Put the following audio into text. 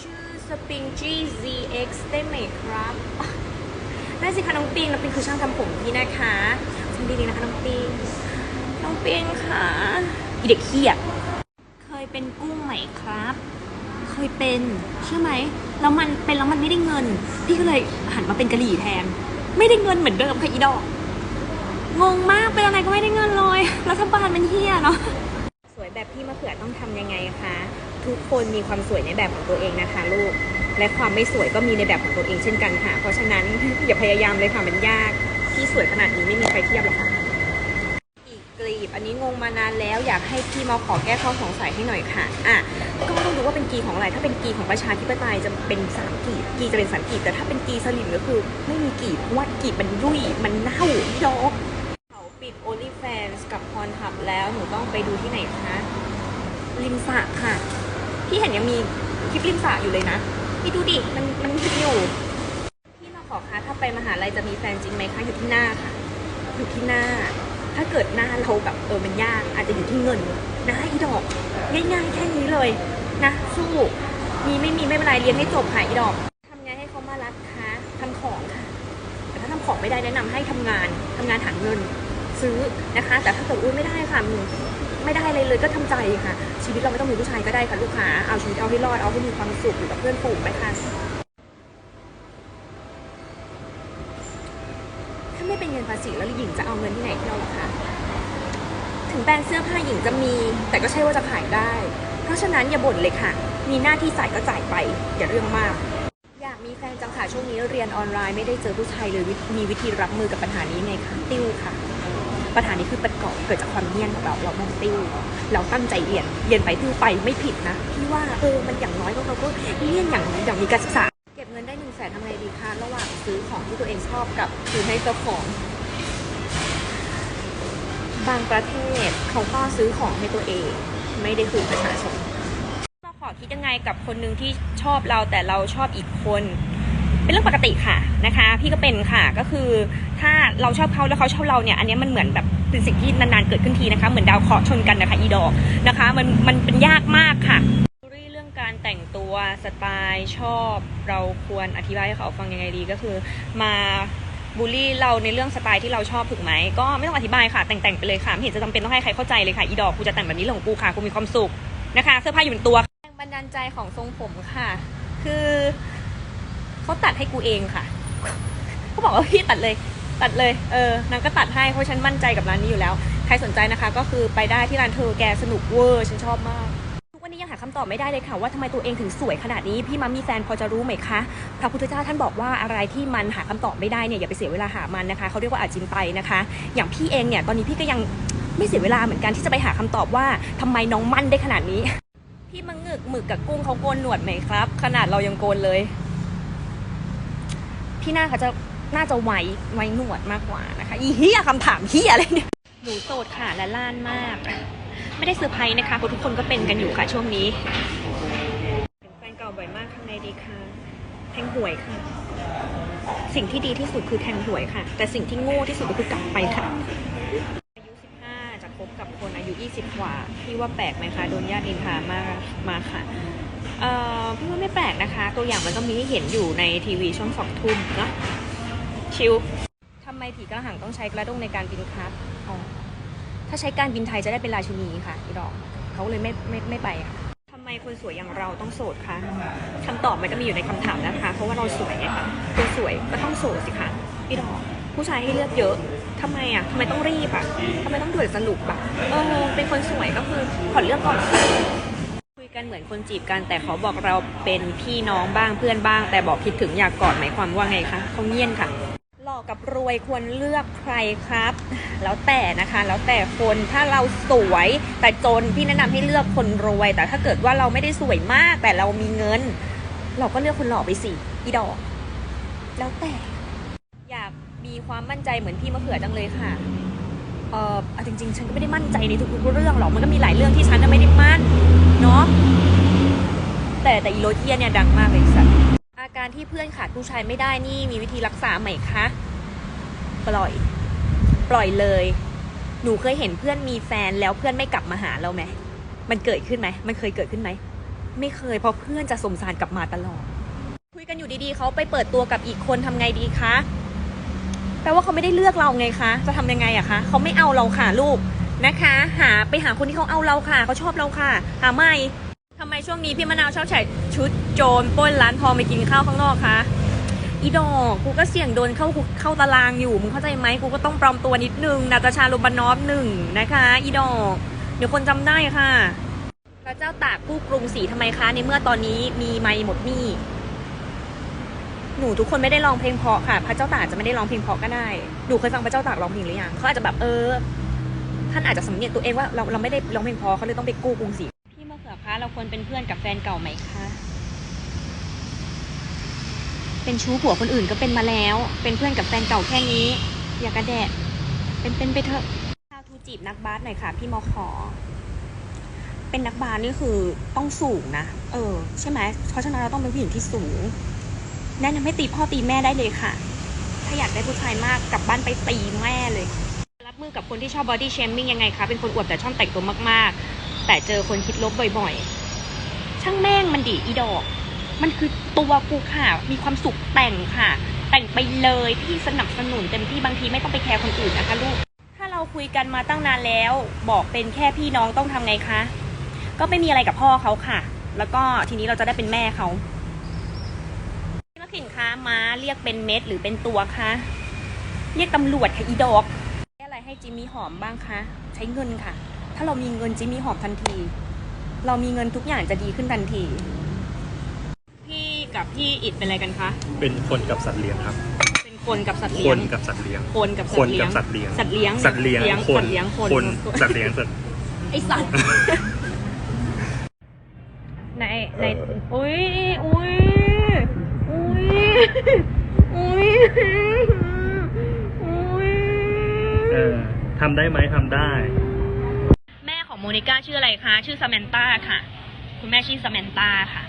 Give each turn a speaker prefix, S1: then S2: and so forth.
S1: ชื่อ Spring G ZX ได้ไหมครับ ได้สิคะน้องปิง น้องปิงคือช่างทำผมพี่นะคะทำดีๆนะคะน้องปิง น้องปิงค่ะอีเด็กเขี้ยเคยเป็นกุ้งไหมครับ เคยเป็นเชื่อไหมแล้วมันเป็นแล้วมันไม่ได้เงิน พี่ก็เลยหันมาเป็นกะหรี่แทน ไม่ได้เงินเหมือนเดิมค่ะอีดอก งงมากเป็นอะไรก็ไม่ได้เงินเลย รัฐบาลมันเฮี้ยเนาะ สวยแบบพี่มะเขือต้องทำยังไงคะทุกคนมีความสวยในแบบของตัวเองนะคะลูก และความไม่สวยก็มีในแบบของตัวเองเช่นกันค่ะ เพราะฉะนั้นอย่าพยายามเลยค่ะมันยากพี่สวยขนาดนี้ไม่มีใครเทียบหรอกค่ะอีกกลีบอันนี้งงมานานแล้วอยากให้พี่มาขอแก้ข้อสงสัยให้หน่อยค่ะอะก็ต้องดูว่าเป็นกีของอะไร ถ้าเป็นกีของประชาธิปไตยจะเป็นสามกีบกีจะเป็นสามกีบแต่ถ้าเป็นกีสลิมก็คือ ไม่มีกีบเพราะว่ากีบมันยุ่ยมันเน่าดอกเขาปิด OnlyFans กับ Pornhub แล้วหนูต้องไปดูที่ไหนคะริมสระค่ะ พี่เห็นยังมีคลิปริมสระอยู่เลยนะ พี่ดูดิ มันมันมีอยู่ พี่มาขอคะถ้าไปมหาลัยจะมีแฟนจริงไหมคะอยู่ที่หน้าค่ะ อยู่ที่หน้า ถ้าเกิดหน้าเราแบบเออมันยาก อาจจะอยู่ที่เงินนะอีดอกง่ายๆแค่นี้เลยนะสู้มีไม่มีไม่เป็นไรเรียนให้จบค่ะอีดอกทำไงให้เขามารักคะทำของค่ะ แต่ถ้าทำของไม่ได้แนะนำให้ทำงานทำงานหาเงินซื้อนะคะ แต่ถ้าเกิดอุ้ยไม่ได้ค่ะมึง ไม่ได้เลยเลยก็ทำใจค่ะ ชีวิตเราไม่ต้องมีผู้ชายก็ได้ค่ะลูกค้าเอาชีวิตเอาให้รอดเอาให้มีความสุขอยู่กับเพื่อนฝูงไปค่ะถ้าไม่เป็นเงินภาษีแล้วหญิงจะเอาเงินที่ไหนให้เราล่ะคะถึงแบรนด์เสื้อผ้าหญิงจะมี แต่ก็ใช่ว่าจะขายได้ เพราะฉะนั้นอย่าบ่นเลยค่ะ มีหน้าที่จ่ายก็จ่ายไป อย่าเรื่องมาก อยากมีแฟนจังค่ะช่วงนี้เรียนออนไลน์ไม่ได้เจอผู้ชายเลยมีวิธีรับมือกับปัญหานี้ไงคะติวค่ะ ปัญหานี้คือปัญก่อเกิดจากความเงียนของเราเรามันติ้วเราตั้งใจเรียนเรียนไปติ้วไปไม่ผิดนะพี่ว่าเออมันอย่างน้อยก็เราก็เรียนอย่างอย่างมีการศึกษาเก็บเงินได้หนึ่งแสนทำไงดีคะระหว่างซื้อของที่ตัวเองชอบกับซื้อให้เจ้าของบางประเทศเขาก็ซื้อของให้ตัวเอง ไม่ได้คืนประชาชนเราขอคิดยังไงกับคนหนึ่งที่ชอบเราแต่เราชอบอีกคน เป็นเรื่องปกติค่ะนะคะ พี่ก็เป็นค่ะก็คือ ถ้าเราชอบเขาแล้วเขาชอบเราเนี่ยอันเนี้ยมันเหมือนแบบเป็นสิ่งที่นานๆเกิดขึ้นทีนะคะเหมือนดาวเคราะห์ชนกันนะคะอีดอกนะคะมันมันเป็นยากมากค่ะเรื่องการแต่งตัวสไตล์ชอบเราควรอธิบายให้เขาฟังยังไงดีก็คือมาบูลลี่เราในเรื่องสไตล์ที่เราชอบถูกไหมก็ไม่ต้องอธิบายค่ะ แต่งๆไปเลยค่ะไม่เห็นจะจำเป็นต้องให้ใครเข้าใจเลยค่ะอีดอกกูจะแต่งแบบนี้เรื่องของกูค่ะกูมีความสุขนะคะ เสื้อผ้าอยู่เป็นตัวแรงบันดาลใจของทรงผมค่ะ คือเขาตัดให้กูเองค่ะเขาบอกว่าพี่ตัดเลย ตัดเลย เออนางก็ตัดให้เพราะฉันมั่นใจกับร้านนี้อยู่แล้ว ใครสนใจนะคะ ก็คือไปได้ที่ร้านเธอแกสนุกเวอร์ฉันชอบมากทุกวันนี้ยังหาคำตอบไม่ได้เลยค่ะว่าทำไมตัวเองถึงสวยขนาดนี้พี่มัมมีแฟนพอจะรู้ไหมคะพระพุทธเจ้าท่านบอกว่าอะไรที่มันหาคำตอบไม่ได้เนี่ยอย่าไปเสียเวลาหามันนะคะเขาเรียกว่าอาจินไปนะคะ อย่างพี่เองเนี่ยตอนนี้พี่ก็ยังไม่เสียเวลาเหมือนกันที่จะไปหาคำตอบว่าทำไมน้องมั่นได้ขนาดนี้ พี่มังงึกหมึกกับกุ้งเขาโกนหนวดไหมครับ ขนาดเรายังโกนเลย พี่หน่าเขาจะ น่าจะไว้ไว้หนวดมากกว่านะคะ อีเหี้ยคำถามเหี้ยอะไรเนี่ยหนูโสดค่ะและล่านมาก ไม่ได้เซอร์ไพรส์นะคะเพราะทุกคนก็เป็นกันอยู่ค่ะช่วงนี้เป็นแฟนเก่าบ่อยมากข้างในดีค่ะแทงหวยค่ะ สิ่งที่ดีที่สุดคือแทงหวยค่ะ แต่สิ่งที่โง่ที่สุดก็คือกลับไปค่ะอายุ15จะคบกับคนอายุ 20 กว่าพี่ว่าแปลกไหมคะโดนญาตินินทามากมาค่ะเอ่อพี่ว่าไม่แปลกนะคะ ตัวอย่างมันก็มีให้เห็นอยู่ในทีวีช่องสองทุ่มเนอะ ชิลทำไมผีกระหังต้องใช้กระด้งในการบินครับอ๋อถ้าใช้การบินไทยจะได้เป็นราชินีค่ะอีดอกเขาเลยไม่ไม่ไม่ไปอะทำไมคนสวยอย่างเราต้องโสดคะคำตอบมันก็มีอยู่ในคำถามนะคะ เพราะว่าเราสวยไงคะคนสวยก็ต้องโสดสิคะอีดอกผู้ชายให้เลือกเยอะทำไมอะทำไมต้องรีบอะทำไมต้องด่วนสรุปอะเออเป็นคนสวยก็คือขอเลือกก่อน คุยกันเหมือนคนจีบกัน แต่เขาบอกเราเป็นพี่น้องบ้างเพื่อนบ้าง แต่บอกคิดถึงอยากกอดหมายความว่าไงคะเขาเงียนค่ะ อกับรวยควรเลือกใครครับ แล้วแต่นะคะ แล้วแต่คนถ้าเราสวยแต่จนพี่แนะนำให้เลือกคนรวย แต่ถ้าเกิดว่าเราไม่ได้สวยมากแต่เรามีเงิน เราก็เลือกคนหล่อไปสิอีดอก แล้วแต่ อยากมีความมั่นใจเหมือนพี่มะเขือจังเลยค่ะเออเอจริงๆ ฉันก็ไม่ได้มั่นใจในทุกๆเรื่องหรอกมันก็มีหลายเรื่องที่ฉันไม่ได้มั่นเนาะแต่แต่อีโรเทียเนี่ยดังมากเลยสัตว การที่เพื่อนขาดผู้ชายไม่ได้นี่มีวิธีรักษาไหมคะ ปล่อย ปล่อยเลย หนูเคยเห็นเพื่อนมีแฟนแล้วเพื่อนไม่กลับมาหาเราไหมมันเกิดขึ้นไหมมันเคยเกิดขึ้นไหมไม่เคยเพราะเพื่อนจะสมสารกลับมาตลอด คุยกันอยู่ดีๆเขาไปเปิดตัวกับอีกคนทำไงดีคะแปลว่าเขาไม่ได้เลือกเราไงคะ จะทำยังไงอะคะเขาไม่เอาเราค่ะลูกนะคะ หาไปหาคนที่เขาเอาเราค่ะเขาชอบเราค่ะ หาไม่ ทำไมช่วงนี้พี่มะนาวชอบใส่ชุดโจรปล้นร้านทองไปกินข้าวข้างนอกคะอีดอกกูก็เสี่ยงโดนเข้าคุกเข้าตารางอยู่มึงเข้าใจไหมกูก็ต้องปลอมตัวนิดนึงนาตาชาโรบานอฟหนึ่งนะคะ อีดอก เดี๋ยวคนจำได้ค่ะพระเจ้าตากผู้กรุงศรีทำไมคะในเมื่อตอนนี้มีไม่หมดหนี้หนูทุกคนไม่ได้ร้องเพลงเพราะค่ะ พระเจ้าตากจะไม่ได้ร้องเพลงเพราะก็ได้หนูเคยฟังพระเจ้าตากร้องเพลงหรือยังเขาอาจจะแบบเออท่านอาจจะสำเนียกตัวเองว่าเราเราไม่ได้ร้องเพลงเพราะเขาเลยต้องไปกู้กรุงศรี เขือคะเราควรเป็นเพื่อนกับแฟนเก่าไหมคะ เป็นชู้ผัวคนอื่นก็เป็นมาแล้ว เป็นเพื่อนกับแฟนเก่าแค่นี้ อย่ากระแดะเป็นเป็นไปเถอะข้าวทูจีบนักบาสหน่อยค่ะ พี่มอขอ เป็นนักบาสนี่คือต้องสูงนะ เออ ใช่ไหมเพราะฉะนั้นเราต้องเป็นผู้หญิงที่สูง แนะนำให้ตีพ่อตีแม่ได้เลยค่ะ ถ้าอยากได้ผู้ชายมากกลับบ้านไปตีแม่เลย รับมือกับคนที่ชอบบอดี้เชมมิ่งยังไงคะ เป็นคนอวดแต่ชอบแต่งตัวมากๆ แต่เจอคนคิดลบบ่อยๆ ช่างแม่งมันดีอีดอก มันคือตัวกูค่ะ มีความสุขแต่งค่ะ แต่งไปเลยพี่สนับสนุนเต็มที่บางทีไม่ต้องไปแคร์คนอื่นนะคะลูก ถ้าเราคุยกันมาตั้งนานแล้ว บอกเป็นแค่พี่น้องต้องทำไงคะ ก็ไม่มีอะไรกับพ่อเขาค่ะ แล้วก็ทีนี้เราจะได้เป็นแม่เขาพี่มะขินคะม้าเรียกเป็นเม็ดหรือเป็นตัวคะเรียกตำรวจค่ะอีดอกอะไรให้จิมมี่หอมบ้างคะ ใช้เงินค่ะ ถ้าเรามีเงินจิมมี่หอมทันที เรามีเงินทุกอย่างจะดีขึ้นทันที พี่กับพี่อิดเป็นอะไรกันคะ
S2: เป็นคนกับสัตว์เลี้ยงครับ
S1: เป็นคนกับสัตว์
S2: ค
S1: เลี้ยง
S2: นกับสัตว์เลี้ยง
S1: คนกับ
S2: ค
S1: สัต
S2: น
S1: ว์เลี้ย
S2: กั
S1: ง
S2: บสัตว์เลี้ยง
S1: สัตว์เลี้ยง
S2: สัตว์เลี้ยง
S1: สั
S2: คน
S1: ตว์เลี้ยงคน
S2: คนสัตว์เลี้ยงสัตว์
S1: ไอสัตว์ ในในอุ้ยอุ้ยอุ้ยอุ้ยอุ้ย
S2: เออทำได้ไหมทำได้
S1: แม่ของโม นิก้าชื่ออะไรคะ ชื่อซามนตาค่ะ คุณแม่ชื่อซามนตาค่ะ